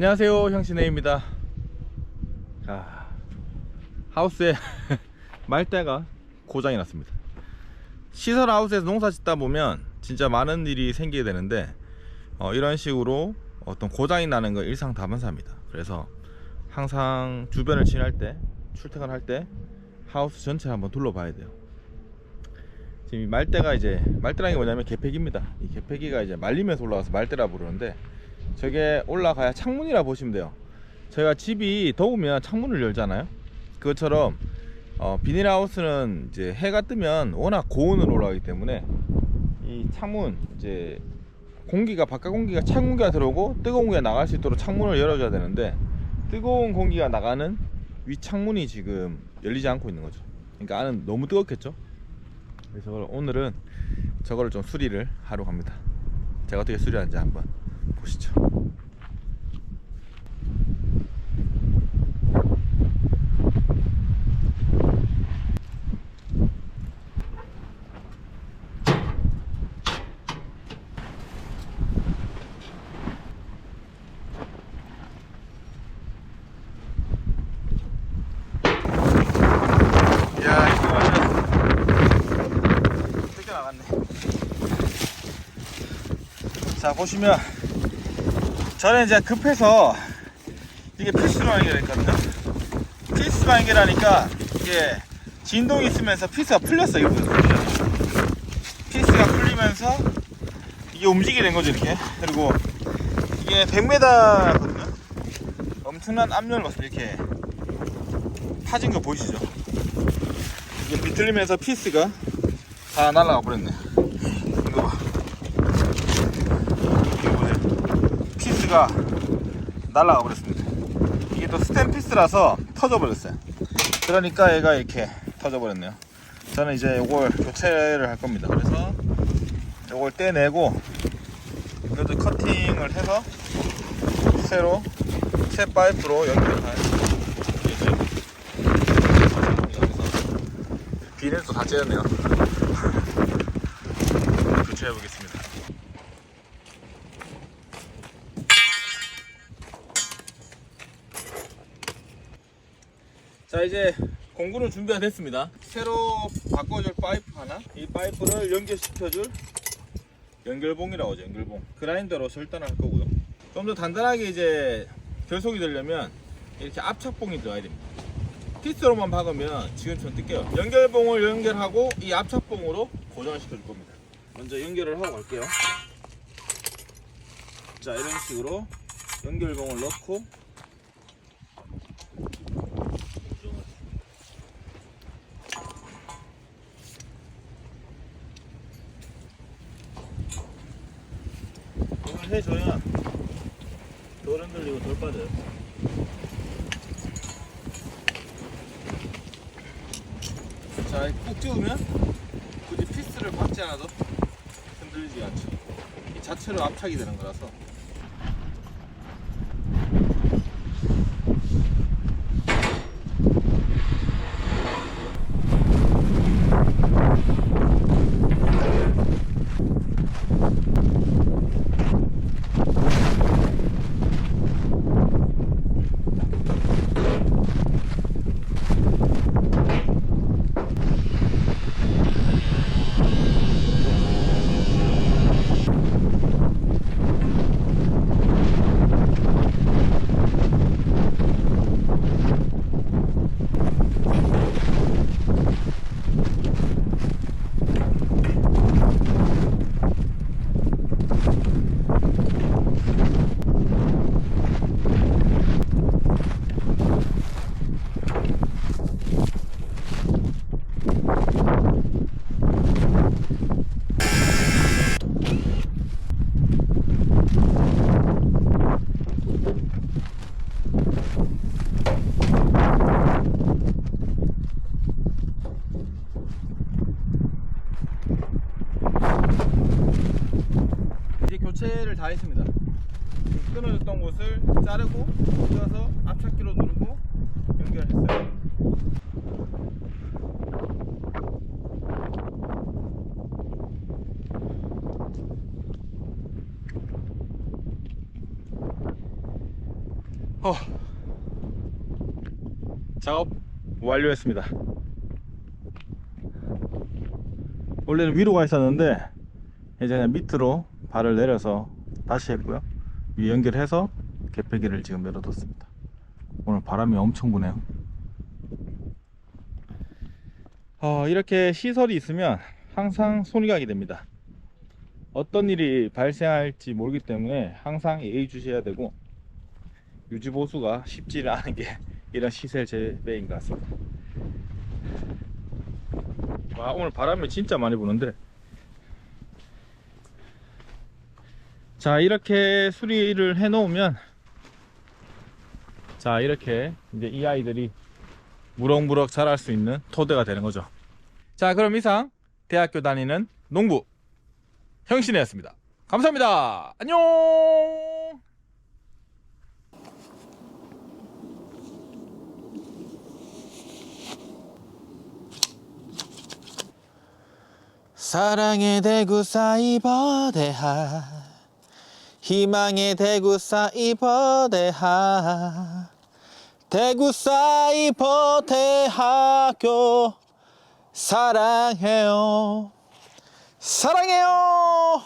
안녕하세요 형신혜입니다. 아, 하우스에 말대가 고장이 났습니다. 시설 하우스에서 농사 짓다 보면 진짜 많은 일이 생기게 되는데 어, 이런 식으로 어떤 고장이 나는 건 일상 다반사입니다. 그래서 항상 주변을 지날 때 출퇴근 할 때 하우스 전체를 한번 둘러봐야 돼요. 지금 이 말대가 이제 말대라는 게 뭐냐면 개폐기입니다. 이 개폐기가 이제 말리면서 올라가서 말대라 부르는데 저게 올라가야 창문이라 보시면 돼요. 저희가 집이 더우면 창문을 열잖아요. 그것처럼 어, 비닐하우스는 이제 해가 뜨면 워낙 고온으로 올라가기 때문에 이 창문 이제 공기가 바깥 공기가 찬 공기가 들어오고 뜨거운 공기가 나갈 수 있도록 창문을 열어줘야 되는데 뜨거운 공기가 나가는 위 창문이 지금 열리지 않고 있는 거죠. 그러니까 안은 너무 뜨겁겠죠. 그래서 오늘은 저거를 좀 수리를 하러 갑니다. 제가 어떻게 수리하는지 한번 보시죠. 자, 보시면 저는 이제 급해서 이게 필수로 연결했거든요. 필수로 연결하니까 이게 진동이 있으면서 피스가 풀렸어요. 피스가 풀리면서 이게 움직이게 된 거죠, 이렇게. 그리고 이게 100m거든요. 엄청난 압력을 받습니다. 이렇게 파진 거 보이시죠? 이게 비틀리면서 피스가 다 날아가 버렸네. 이거 봐. 이거 보세요. 피스가 날아가 버렸습니다. 이게 또 스텐 피스라서 터져 버렸어요. 그러니까 얘가 이렇게 터져 버렸네요. 저는 이제 이걸 교체를 할 겁니다. 그래서 이걸 떼내고 이것도 커팅을 해서 새로 새 파이프로 연결할 예정입니다. 비닐도 다 째렸네요. 교체해 보겠습니다. 자 이제 공구는 준비가 됐습니다. 새로 바꿔줄 파이프 하나, 이 파이프를 연결시켜줄 연결봉이라고 하죠. 연결봉. 그라인더로 절단을 할 거고요. 좀 더 단단하게 이제 결속이 되려면 이렇게 압착봉이 들어가야 됩니다. 피스로만 박으면 지금처럼 뜯겨요. 연결봉을 연결하고 이 압착봉으로 고정을 시켜줄 겁니다. 먼저 연결을 하고 갈게요. 자 이런 식으로 연결봉을 넣고 해줘야 덜 흔들리고 덜 빠져요. 자, 꾹 찍으면 굳이 피스를 박지 않아도 흔들리지 않죠. 이 자체로 압착이 되는 거라서. 이제 교체를 다 했습니다. 끊어졌던 곳을 자르고 뜯어서 압착기로 누르고 연결했어요. 어. 작업 완료했습니다. 원래는 위로 가 있었는데 이제 그냥 밑으로 발을 내려서 다시 했고요. 위 연결해서 개폐기를 지금 열어뒀습니다. 오늘 바람이 엄청 부네요. 어, 이렇게 시설이 있으면 항상 손이 가게 됩니다. 어떤 일이 발생할지 모르기 때문에 항상 예의주시해야 되고 유지 보수가 쉽지 않은 게 이런 시설 재배인 것 같습니다. 와 오늘 바람이 진짜 많이 부는데 자 이렇게 수리를 해 놓으면 자 이렇게 이제 이 아이들이 무럭무럭 자랄 수 있는 토대가 되는 거죠. 자 그럼 이상 대학교 다니는 농부 형신이었습니다. 감사합니다. 안녕. 사랑의 대구 사이버대하 희망의 대구 사이버대하 대구 사이버대학교. 사랑해요. 사랑해요